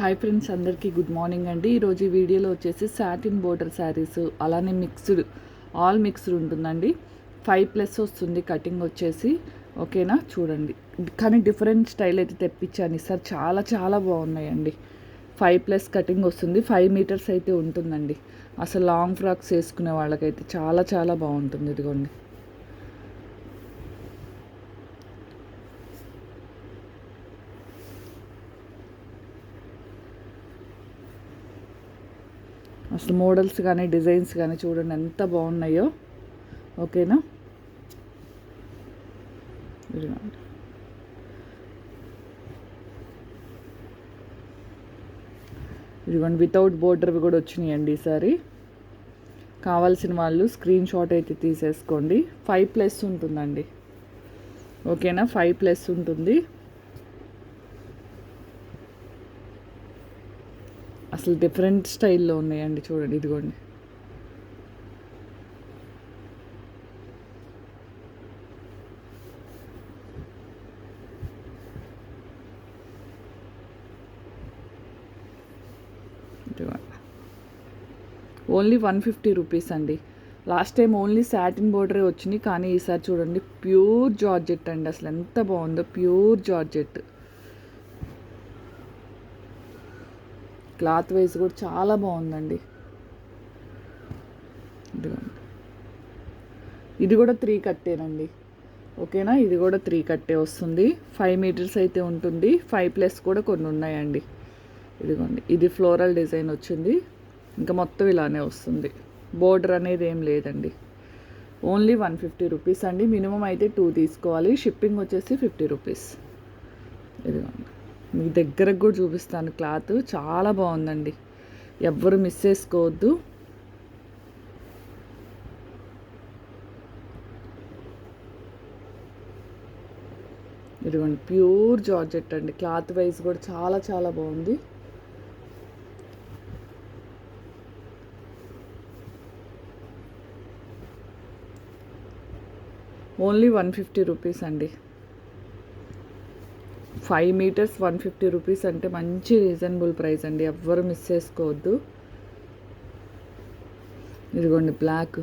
Hi friends అందరికీ good morning అండి. ఈరోజు ఈ వీడియోలో వచ్చేసి సాటిన్ బోర్డర్ శారీస్ అలానే మిక్స్డ్ ఆల్ మిక్స్డ్ ఉంటుందండి. ఫైవ్ ప్లస్ వస్తుంది కటింగ్ వచ్చేసి. ఓకేనా చూడండి. కానీ డిఫరెంట్ స్టైల్ అయితే తెప్పించాను. సార్ చాలా చాలా బాగున్నాయండి. ఫైవ్ ప్లస్ కటింగ్ వస్తుంది. ఫైవ్ మీటర్స్ అయితే ఉంటుందండి. అసలు లాంగ్ ఫ్రాక్స్ వేసుకునే వాళ్ళకైతే చాలా చాలా బాగుంటుంది ఇదిగోండి. అసలు మోడల్స్ కానీ డిజైన్స్ కానీ చూడండి ఎంత బాగున్నాయో. ఓకేనా? ఇదిగోండి వితౌట్ బోర్డర్వి కూడా వచ్చినాయండి ఈసారి కావాల్సిన వాళ్ళు స్క్రీన్ షాట్ అయితే తీసేసుకోండి. ఫైవ్ ప్లస్ ఉంటుందండి. ఓకేనా? ఫైవ్ ప్లస్ ఉంటుంది. అసలు డిఫరెంట్ స్టైల్లో ఉన్నాయండి చూడండి ఇదిగోండి. ఓన్లీ వన్ ఫిఫ్టీ రూపీస్ అండి. లాస్ట్ టైం ఓన్లీ సాటిన్ బోర్డరే వచ్చింది కానీ ఈసారి చూడండి ప్యూర్ జార్జెట్ అండి. అసలు ఎంత బాగుందో ప్యూర్ జార్జెట్. క్లాత్ వైజ్ కూడా చాలా బాగుందండి. ఇదిగోండి. ఇది కూడా త్రీ కట్టేనండి. ఓకేనా? ఇది కూడా త్రీ కట్టే వస్తుంది. ఫైవ్ మీటర్స్ అయితే ఉంటుంది. ఫైవ్ ప్లస్ కూడా కొన్ని ఉన్నాయండి. ఇదిగోండి. ఇది ఫ్లోరల్ డిజైన్ వచ్చింది. ఇంకా మొత్తం ఇలానే వస్తుంది. బోర్డర్ అనేది ఏం లేదండి. ఓన్లీ వన్ ఫిఫ్టీ రూపీస్ అండి. మినిమం అయితే టూ తీసుకోవాలి. షిప్పింగ్ వచ్చేసి ఫిఫ్టీ రూపీస్. ఇదిగోండి. మీ దగ్గరకు కూడా చూపిస్తాను క్లాత్. చాలా బాగుందండి. ఎవ్వరు మిస్ చేసుకోవద్దు. ఇదిగోండి ప్యూర్ జార్జెట్ అండి. క్లాత్ వైజ్ కూడా చాలా చాలా బాగుంది. ఓన్లీ వన్ ఫిఫ్టీ రూపీస్ అండి. Five metres one fifty rupees అంటే మంచి రీజనబుల్ ప్రైస్ అండి. ఎవ్వరు మిస్ చేసుకోవద్దు. ఇదిగోండి బ్లాక్.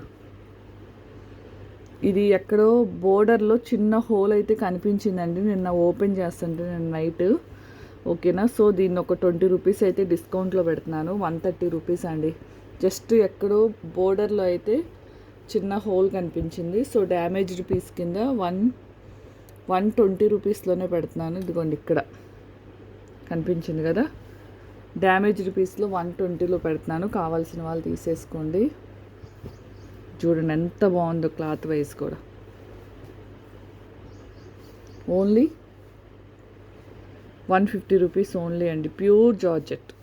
ఇది ఎక్కడో బోర్డర్లో చిన్న హోల్ అయితే కనిపించిందండి. నిన్న ఓపెన్ చేస్తుంటే నేను నైట్. ఓకేనా? సో దీన్ని ఒక ట్వంటీ రూపీస్ అయితే డిస్కౌంట్లో పెడుతున్నాను. వన్ థర్టీ రూపీస్ అండి. జస్ట్ ఎక్కడో బోర్డర్లో అయితే చిన్న హోల్ కనిపించింది. సో డ్యామేజ్డ్ పీస్ కింద వన్ వన్ ట్వంటీ రూపీస్లోనే పెడుతున్నాను. ఇదిగోండి ఇక్కడ. కనిపించింది కదా? డ్యామేజ్ రూపీస్లో వన్ ట్వంటీలో పెడుతున్నాను. కావాల్సిన వాళ్ళు తీసేసుకోండి. చూడండి ఎంత బాగుందో క్లాత్ వైజ్ కూడా. Only one fifty rupees only అండి. Pure georgette.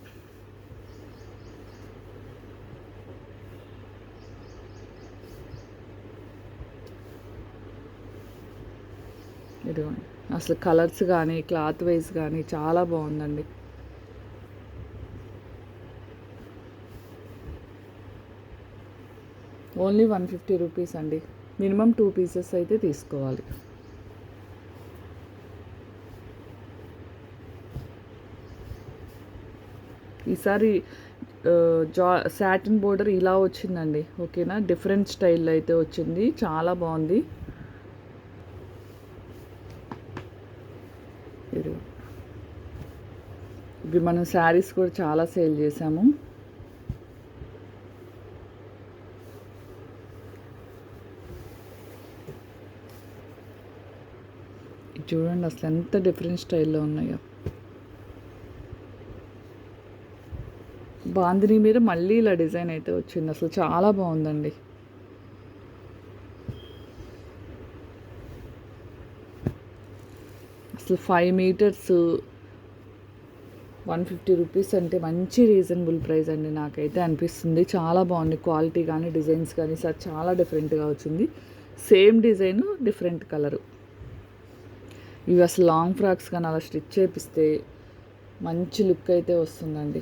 ఇదిగోండి అసలు కలర్స్ కానీ క్లాత్ వైజ్ కానీ చాలా బాగుందండి. ఓన్లీ వన్ ఫిఫ్టీ రూపీస్ అండి. మినిమం టూ పీసెస్ అయితే తీసుకోవాలి. ఈసారి జా సాటిన్ బోర్డర్ ఇలా వచ్చిందండి. ఓకేనా? డిఫరెంట్ స్టైల్లో అయితే వచ్చింది. చాలా బాగుంది. ఇవి మనం శారీస్ కూడా చాలా సేల్ చేసాము చూడండి అసలు ఎంత డిఫరెంట్ స్టైల్లో ఉన్నాయో. బాందిని మీద మళ్ళీ ఇలా డిజైన్ అయితే వచ్చింది. అసలు చాలా బాగుందండి. అసలు five metres one fifty rupees అంటే మంచి రీజనబుల్ ప్రైస్ అండి నాకైతే అనిపిస్తుంది. చాలా బాగుంది. క్వాలిటీ కానీ డిజైన్స్ కానీ సార్ చాలా డిఫరెంట్గా వచ్చింది. Same design different colour. ఇవి అసలు లాంగ్ ఫ్రాక్స్ కానీ అలా స్టిచ్ చేపిస్తే మంచి లుక్ అయితే వస్తుందండి.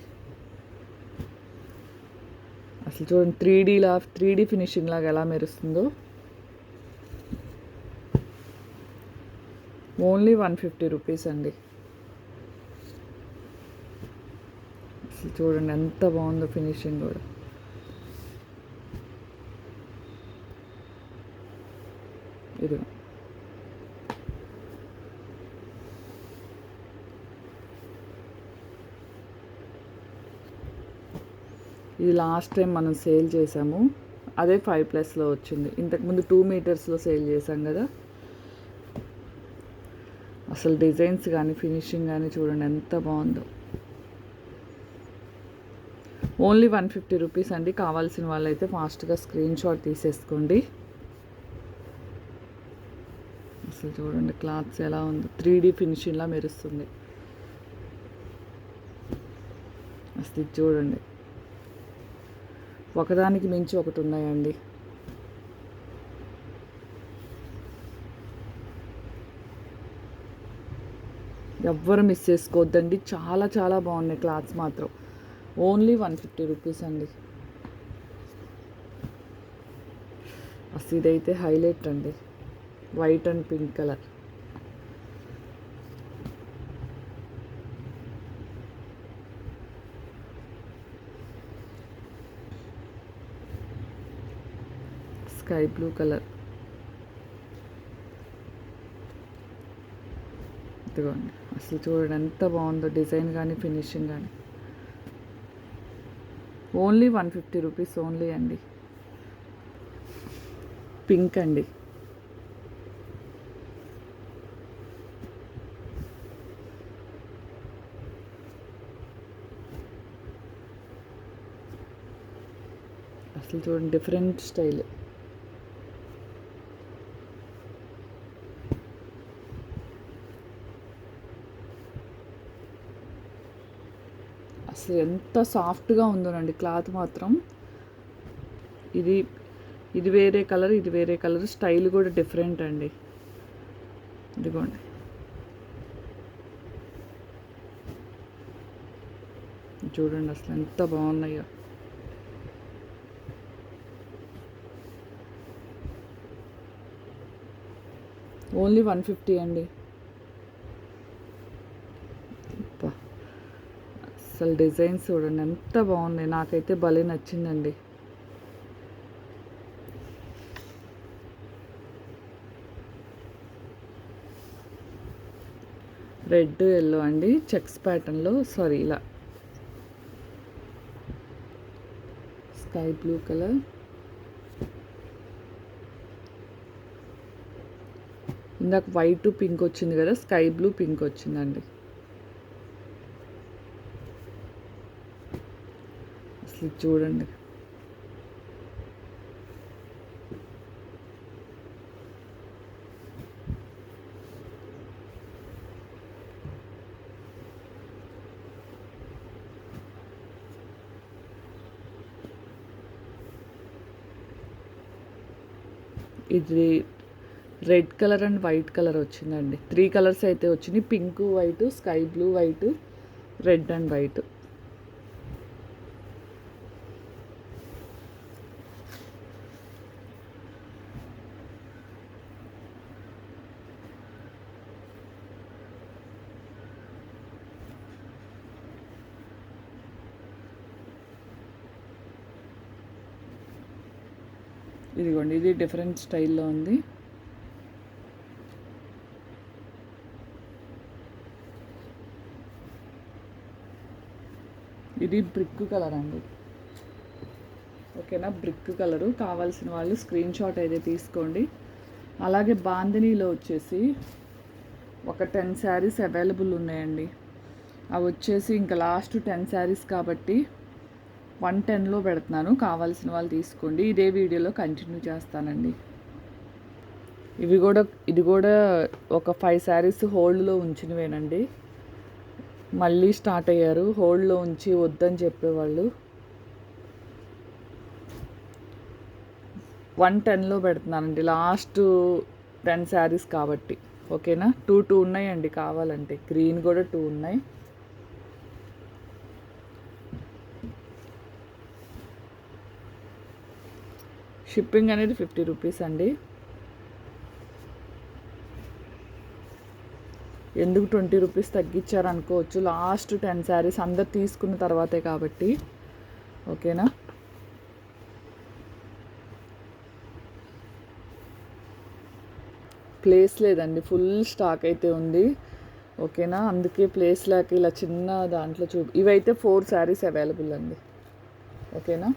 అసలు చూడండి త్రీ డీలా త్రీ డీ ఫినిషింగ్ లాగా ఎలా మెరుస్తుందో. ఓన్లీ వన్ ఫిఫ్టీ రూపీస్ అండి. అసలు చూడండి ఎంత బాగుందో ఫినిషింగ్ కూడా. ఇది ఇది లాస్ట్ టైం మనం సేల్ చేసాము. అదే ఫైవ్ ప్లస్లో వచ్చింది. ఇంతకుముందు టూ మీటర్స్లో సేల్ చేసాం కదా. అసలు డిజైన్స్ కానీ ఫినిషింగ్ కానీ చూడండి ఎంత బాగుందో. ఓన్లీ వన్ ఫిఫ్టీ రూపీస్ అండి. కావాల్సిన వాళ్ళైతే ఫాస్ట్గా స్క్రీన్ షాట్ తీసేసుకోండి. అసలు చూడండి క్లాత్స్ ఎలా ఉంది. త్రీ డీ ఫినిషింగ్లా మెరుస్తుంది. అసలు ఇది చూడండి. ఒకదానికి మించి ఒకటి ఉన్నాయండి. ఎవ్వరు మిస్ చేసుకోవద్దండి. చాలా చాలా బాగున్నాయి క్లాత్స్ మాత్రం. ఓన్లీ వన్ ఫిఫ్టీ రూపీస్ అండి. అసలు ఇదైతే హైలైట్ అండి. White and pink colour. Sky blue colour. ఇదిగోండి. అసలు చూడండి ఎంత బాగుందో డిజైన్ కానీ ఫినిషింగ్ కానీ. Only one fifty rupees only అండి. పింక్ అండి. అసలు చూడండి డిఫరెంట్ స్టైల్. అసలు ఎంత సాఫ్ట్గా ఉందోనండి క్లాత్ మాత్రం. ఇది ఇది వేరే కలర్ ఇది వేరే కలర్ స్టైల్ కూడా డిఫరెంట్ అండి. ఇదిగోండి. చూడండి అసలు ఎంత బాగున్నాయో. ఓన్లీ వన్ ఫిఫ్టీ అండి. అసలు డిజైన్స్ చూడండి ఎంత బాగున్నాయి. నాకైతే భలే నచ్చిందండి. రెడ్ ఎల్లో అండి. చెక్స్ ప్యాటర్న్లో సారీ ఇలా. Sky blue colour. ఇందాక వైట్ పింక్ వచ్చింది కదా స్కై బ్లూ పింక్ వచ్చిందండి. అసలు చూడండి. ఇది red colour and white colour వచ్చిందండి. త్రీ కలర్స్ అయితే వచ్చినాయి. Pink white sky blue white red and white. ఇదిగోండి ఇది డిఫరెంట్ స్టైల్లో ఉంది. ఇది బ్రిక్ కలర్ అండి. ఓకేనా? బ్రిక్ కలరు కావాల్సిన వాళ్ళు స్క్రీన్ షాట్ అయితే తీసుకోండి. అలాగే బాందినీలో వచ్చేసి ఒక టెన్ శారీస్ అవైలబుల్ ఉన్నాయండి. అవి వచ్చేసి ఇంకా లాస్ట్ టెన్ శారీస్ కాబట్టి వన్ టెన్లో పెడుతున్నాను. కావాల్సిన వాళ్ళు తీసుకోండి. ఇదే వీడియోలో కంటిన్యూ చేస్తానండి. ఇవి కూడా ఇది కూడా ఒక ఫైవ్ శారీస్ హోల్డ్లో ఉంచినవేనండి. మళ్ళీ స్టార్ట్ అయ్యారు. హోల్డ్లో ఉంచి వద్దని చెప్పేవాళ్ళు. వన్ టెన్లో పెడుతున్నానండి. లాస్ట్ టెన్ శారీస్ కాబట్టి. ఓకేనా? టూ టూ ఉన్నాయండి కావాలంటే. గ్రీన్ కూడా టూ ఉన్నాయి. షిప్పింగ్ అనేది ఫిఫ్టీ రూపీస్ అండి. ఎందుకు ట్వంటీ రూపీస్ తగ్గించారు అనుకోవచ్చు. లాస్ట్ టెన్ శారీస్ అందరు తీసుకున్న తర్వాతే కాబట్టి. ఓకేనా? ప్లేస్ లేదండి. ఫుల్ స్టాక్ అయితే ఉంది. ఓకేనా? అందుకే ప్లేస్ లేక ఇలా చిన్న దాంట్లో చూ ఇవైతే ఫోర్ శారీస్ అవైలబుల్ అండి. ఓకేనా?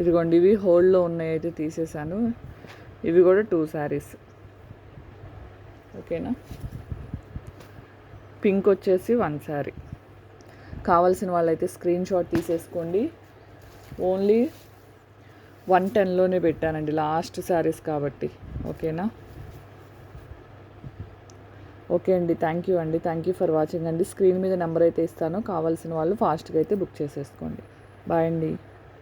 ఇదిగోండి ఇవి హోల్డ్లో ఉన్నాయి అయితే తీసేసాను. ఇవి కూడా టూ శారీస్ ఓకేనా పింక్ వచ్చేసి వన్ శారీ కావాల్సిన వాళ్ళైతే స్క్రీన్ షాట్ తీసేసుకోండి. ఓన్లీ వన్ టెన్లోనే పెట్టానండి లాస్ట్ శారీస్ కాబట్టి. ఓకేనా ఓకే అండి థ్యాంక్ యూ అండి. థ్యాంక్ యూ ఫర్ వాచింగ్ అండి. స్క్రీన్ మీద నెంబర్ అయితే ఇస్తాను. కావాల్సిన వాళ్ళు ఫాస్ట్గా అయితే బుక్ చేసేసుకోండి. బాయ్ అండి.